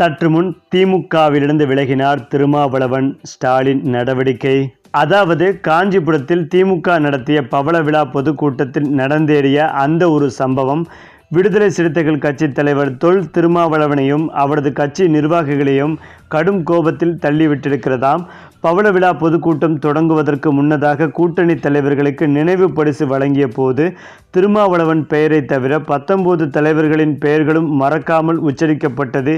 சற்று முன் திமுகவிலிருந்து விலகினார் திருமாவளவன் ஸ்டாலின் நடவடிக்கை. அதாவது காஞ்சிபுரத்தில் திமுக நடத்திய பவள விழா பொதுக்கூட்டத்தில் நடந்தேறிய அந்த ஒரு சம்பவம் விடுதலை சிறுத்தைகள் கட்சி தலைவர் தொல் திருமாவளவனையும் அவரது கட்சி நிர்வாகிகளையும் கடும் கோபத்தில் தள்ளிவிட்டிருக்கிறதாம். பவள விழா பொதுக்கூட்டம் தொடங்குவதற்கு முன்னதாக கூட்டணி தலைவர்களுக்கு நினைவு பரிசு வழங்கிய போது திருமாவளவன் பெயரை தவிர பத்தொன்பது தலைவர்களின் பெயர்களும் மறக்காமல் உச்சரிக்கப்பட்டது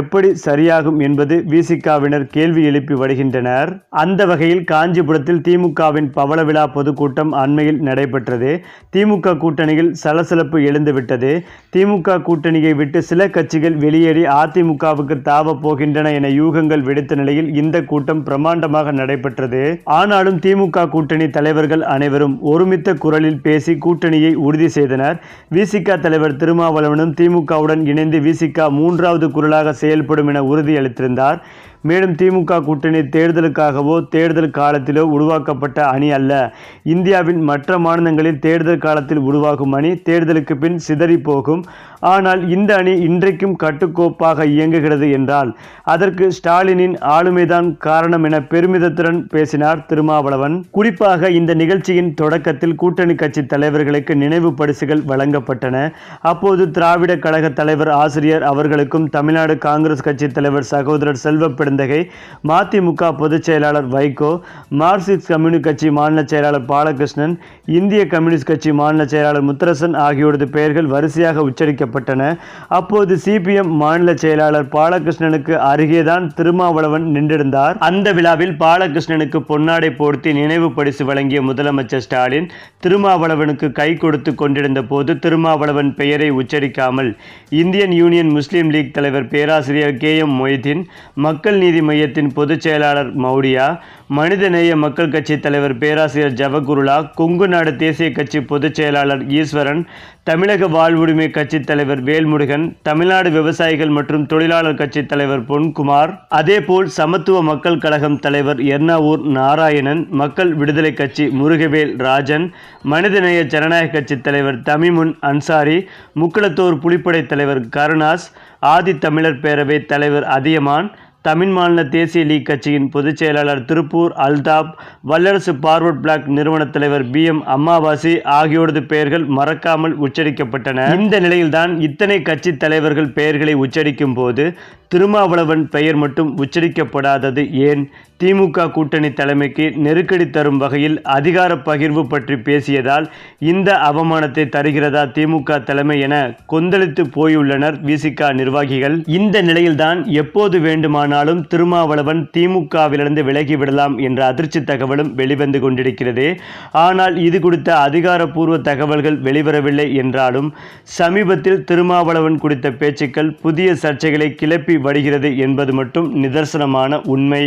எப்படி சரியாகும் என்பது விசிகாவினர் கேள்வி எழுப்பி வருகின்றனர். அந்த வகையில் காஞ்சிபுரத்தில் திமுகவின் பவள விழா பொதுக்கூட்டம் அண்மையில் நடைபெற்றது. திமுக கூட்டணியில் சலசலப்பு எழுந்துவிட்டது. திமுக கூட்டணியை விட்டு சில கட்சிகள் வெளியேறி அதிமுகவுக்கு தாவப் போகின்றன என யூகங்கள் வெடித்த நிலையில் இந்த கூட்டம் பிரமாண்ட பிரம்மாண்டமாக நடைபெற்றது. ஆனாலும் திமுக கூட்டணி தலைவர்கள் அனைவரும் ஒருமித்த குரலில் பேசி கூட்டணியை உறுதி செய்தனர். விசிக தலைவர் திருமாவளவனும் திமுகவுடன் இணைந்து விசிக மூன்றாவது குரலாக செயல்படும் என உறுதியளித்திருந்தார். மேலும் திமுக கூட்டணி தேர்தலுக்காகவோ தேர்தல் காலத்திலோ உருவாக்கப்பட்ட அணி அல்ல. இந்தியாவின் மற்ற மாநிலங்களில் தேர்தல் காலத்தில் உருவாகும் அணி தேர்தலுக்கு பின் சிதறி போகும். ஆனால் இந்த அணி இன்றைக்கும் கட்டுக்கோப்பாக இயங்குகிறது என்றால் அதற்கு ஸ்டாலினின் ஆளுமைதான் காரணம் என பெருமிதத்துடன் பேசினார் திருமாவளவன். குறிப்பாக இந்த நிகழ்ச்சியின் தொடக்கத்தில் கூட்டணி கட்சி தலைவர்களுக்கு நினைவு பரிசுகள் வழங்கப்பட்டன. அப்போது திராவிட கழக தலைவர் ஆசிரியர் அவர்களுக்கும் தமிழ்நாடு காங்கிரஸ் கட்சி தலைவர் சகோதரர் செல்வ பெருந்தகை. மதிமுக பொதுச் செயலாளர் வைகோ மார்க்சிஸ்ட் கம்யூனிஸ்ட் கட்சி மாநில செயலாளர் பாலகிருஷ்ணன் இந்திய கம்யூனிஸ்ட் கட்சி மாநில செயலாளர் முத்தரசன் ஆகியோரது பெயர்கள் வரிசையாக உச்சரிக்கப்பட்டன. அப்போது சிபிஎம் மாநில செயலாளர் பாலகிருஷ்ணனுக்கு அருகேதான் திருமாவளவன் நின்றிருந்தார். அந்த விழாவில் பாலகிருஷ்ணனுக்கு பொன்னாடை போர்த்தி நினைவு பரிசு வழங்கிய முதலமைச்சர் ஸ்டாலின் திருமாவளவனுக்கு கை கொடுத்து கொண்டிருந்த போது திருமாவளவன் பெயரை உச்சரிக்காமல் இந்தியன் யூனியன் முஸ்லீம் லீக் தலைவர் பேராசிரியர் கே எம் மொய்தீன் மக்கள் நீதி மையத்தின் பொதுச் செயலாளர் மௌடியா மனிதநேய மக்கள் கட்சி தலைவர் பேராசிரியர் ஜவகுருலா கொங்கு நாடு தேசிய கட்சி பொதுச் செயலாளர் ஈஸ்வரன் தமிழக வாழ்வுரிமை கட்சி தலைவர் வேல்முருகன் தமிழ்நாடு விவசாயிகள் மற்றும் தொழிலாளர் கட்சி தலைவர் பொன்குமார் அதேபோல் சமத்துவ மக்கள் கழகம் தலைவர் எர்ணாவூர் நாராயணன் மக்கள் விடுதலை கட்சி முருகவேல் ராஜன் மனிதநேய ஜனநாயக கட்சி தலைவர் தமிமுன் அன்சாரி முக்குளத்தோர் புலிப்படை தலைவர் கருணாஸ் ஆதி தமிழர் பேரவை தலைவர் அதியமான் தமிழ் மாநில தேசிய லீக் கட்சியின் பொதுச் செயலாளர் திருப்பூர் அல்தாப் வல்லரசு பார்வர்ட் பிளாக் நிறுவன தலைவர் பி எம் அம்மாவாசி ஆகியோரது பெயர்கள் மறக்காமல் உச்சரிக்கப்பட்டன. இந்த நிலையில்தான் இத்தனை கட்சி தலைவர்கள் பெயர்களை உச்சரிக்கும் போது திருமாவளவன் பெயர் மட்டும் உச்சரிக்கப்படாதது ஏன்? திமுக கூட்டணி தலைமைக்கு நெருக்கடி தரும் வகையில் அதிகார பகிர்வு பற்றி பேசியதால் இந்த அவமானத்தை தருகிறதா திமுக தலைமை என கொந்தளித்து போயுள்ளனர் விசிகா நிர்வாகிகள். இந்த நிலையில்தான் எப்போது ஆனாலும் திருமாவளவன் திமுகவிலிருந்து விலகிவிடலாம் என்ற அதிர்ச்சி தகவலும் வெளிவந்து கொண்டிருக்கிறது. ஆனால் இது குறித்த அதிகாரப்பூர்வ தகவல்கள் வெளிவரவில்லை என்றாலும் சமீபத்தில் திருமாவளவன் குறித்த பேச்சுக்கள் புதிய சர்ச்சைகளை கிளப்பி வருகிறது என்பது மட்டும் நிதர்சனமான உண்மை.